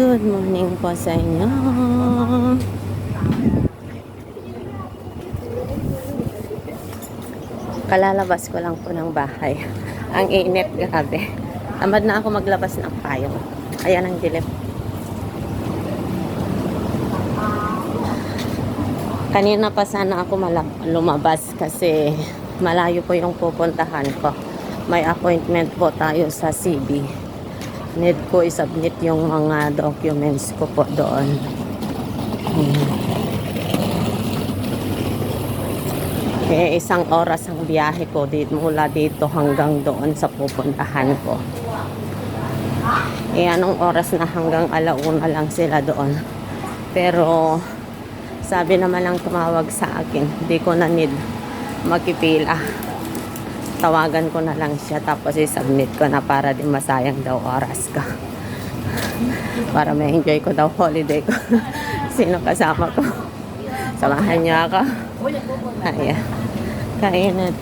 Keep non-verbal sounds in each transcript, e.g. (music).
Good morning po sa inyo. Kalalabas ko lang po ng bahay. (laughs) Ang init, grabe. Tamad na ako maglabas ng payong. Ayan ang dilim. Kanina pa sana ako lumabas kasi malayo po yung pupuntahan ko. May appointment po tayo sa CB. Need ko isubmit yung mga documents ko po doon. Hmm. Eh, isang oras ang biyahe ko dito, mula dito hanggang doon sa pupuntahan ko. Eh, anong oras na hanggang alauna lang sila doon. Pero, sabi naman lang tumawag sa akin, hindi ko na need magpipila. Tawagan ko na lang siya tapos i-submit ko na para di masayang daw oras ka. para may enjoy ko daw holiday ko. (laughs) Sino kasama ko? Samahan niya ako. Ayan. Kainat.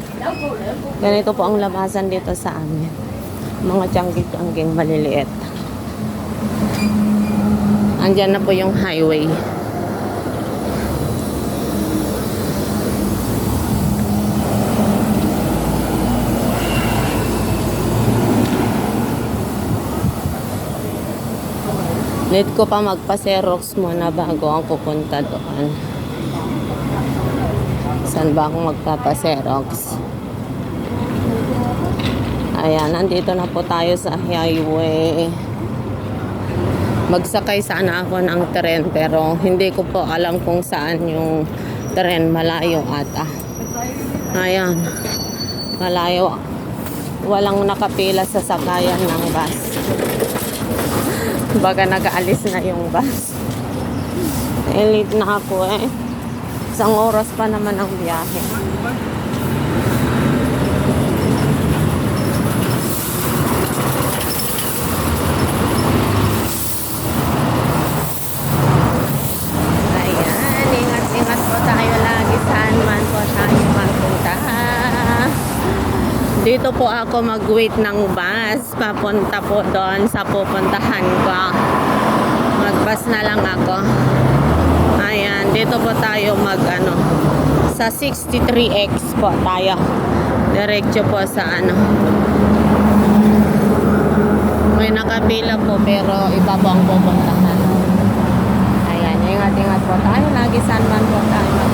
Ganito po ang labasan dito sa amin. Mga tiyanggi-tiyangging maliliit. Andyan na po yung highway. Need ko pa magpa-xerox muna bago ako pupunta doon. Saan ba ako magpapa-xerox? Ayan, nandito na po tayo sa highway. Magsakay sana ako ng tren pero hindi ko po alam kung saan yung tren malayo ata. Ayan, malayo. Walang nakapila sa sakayan ng bus. Baga nag-aalis na yung bus. Elite na ako eh. Isang oras pa naman ang biyahe. Ayan, ingat-ingat po tayo lagi saan man po tayo magpunta. Dito po ako mag-wait ng bus papunta po doon sa pupuntahan ko. Mag-bus na lang ako. Ayan, dito po tayo mag ano sa 63X po tayo. Diretso po sa ano. May nakapila po pero iba po ang pupuntahan. Ayan, ingat-ingat po tayo. Lagi saan man po tayo.